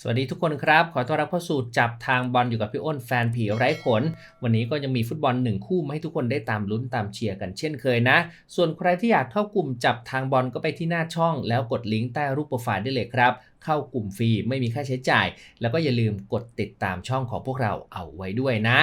สวัสดีทุกคนครับ ขอต้อนรับเข้าสู่จับทางบอลอยู่กับพี่อ้นแฟนผีไร้ขน วันนี้ก็ยังมีฟุตบอลหนึ่งคู่มาให้ทุกคนได้ตามลุ้นตามเชียร์กันเช่นเคยนะ ส่วนใครที่อยากเข้ากลุ่มจับทางบอลก็ไปที่หน้าช่อง แล้วกดลิงก์ใต้รูปโปรไฟล์ได้เลยครับเข้ากลุ่มฟรีไม่มีค่าใช้จ่าย แล้วก็อย่าลืมกดติดตามช่องของพวกเราเอาไว้ด้วยนะ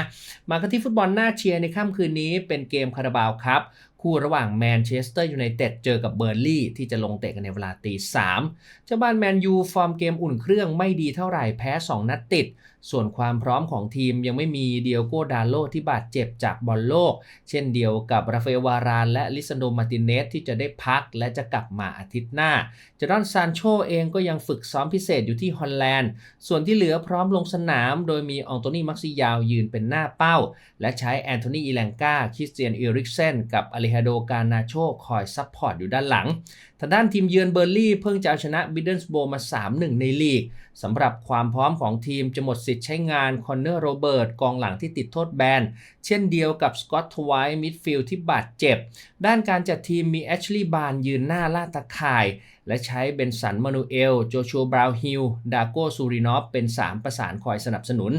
มากันที่ฟุตบอลหน้าเชียร์ในค่ำคืนนี้เป็นเกมคาราบาวครับคู่ระหว่างแมนเชสเตอร์ยูไนเต็ดเจอกับเบอร์ลี่ที่จะลงเตะกันในเวลาตีสามเจ้าบ้านแมนยูฟอร์มเกมอุ่นเครื่องไม่ดีเท่าไหร่แพ้ 2 นัดติด ส่วนความพร้อมของทีมยังไม่มีเดียโกดาโลที่บาดเจ็บจากบอลโลก เช่นเดียวกับราฟาเอลวาราน และลิซันโดมาร์ติเนสที่จะได้พักและจะกลับมาอาทิตย์หน้าเจดอนซานโชเองก็ยังฝึกซ้อมพิเศษอยู่ที่ฮอลแลนด์ ส่วนที่เหลือพร้อมลงสนาม โดยมีอองโตนีมักซิยาวยืนเป็นหน้าเป้า และใช้แอนโทนีอีแลงกาคริสเตียนอิริกเซนกับอเลฮาโดกานาโชคอยซัพพอร์ตอยู่ด้านหลังทางด้านทีมเยือนเบอร์ลี่เพิ่งจะเอาชนะบิดเดิลสโบมา 3-1 ในลีกสำหรับความพร้อมของทีมจะหมดสิทธิ์ใช้งานคอนเนอร์โรเบิร์ตกองหลังที่ติดโทษแบน เช่นเดียวกับสกอตทไวท์มิดฟิลด์ที่บาดเจ็บ ด้านการจัดทีมมีแอชลีย์บาร์นยืนหน้าล่าตะข่าย และใช้เบนสันมานูเอล โจชัวบราวฮิล ดาโกซูรินอฟเป็น 3 ประสานคอยสนับสนุน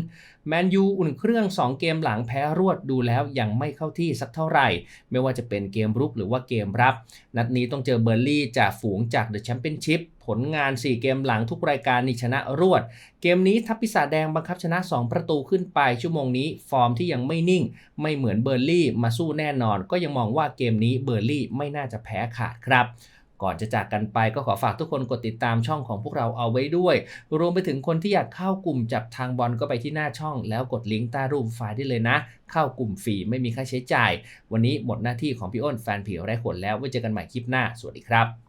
แมนยูอุ่นเครื่อง 2 เกมหลังแพ้รวดดูแล้วยังไม่เข้าที่สักเท่าไหร่ ไม่ว่าจะเป็นเกมรุกหรือว่าเกมรับ นัดนี้ต้องเจอเบอร์ลี่จากฝูงจากเดอะแชมเปี้ยนชิพ ผลงาน 4 เกมหลังทุกรายการนี่ชนะรวด เกมนี้ทัพปีศาแดงบังคับชนะ 2 ประตูขึ้นไป ชั่วโมงนี้ ฟอร์มที่ยังไม่นิ่ง ไม่เหมือนเบอร์ลี่มาสู้แน่นอน ก็ยังมองว่าเกมนี้เบอร์ลี่ไม่น่าจะแพ้ขาดครับก่อนจะจากกันไปก็ขอฝากทุกคนกดติดตามช่องของพวกเราเอาไว้ด้วย รวมไปถึงคนที่อยากเข้ากลุ่มจับทางบอลก็ไปที่หน้าช่อง แล้วกดลิงก์ใต้รูปไฟล์ได้เลยนะ เข้ากลุ่มฟรีไม่มีค่าใช้จ่าย วันนี้หมดหน้าที่ของพี่อ้นแฟนผีไร้ขนแล้วไว้เจอกันใหม่คลิปหน้า สวัสดีครับ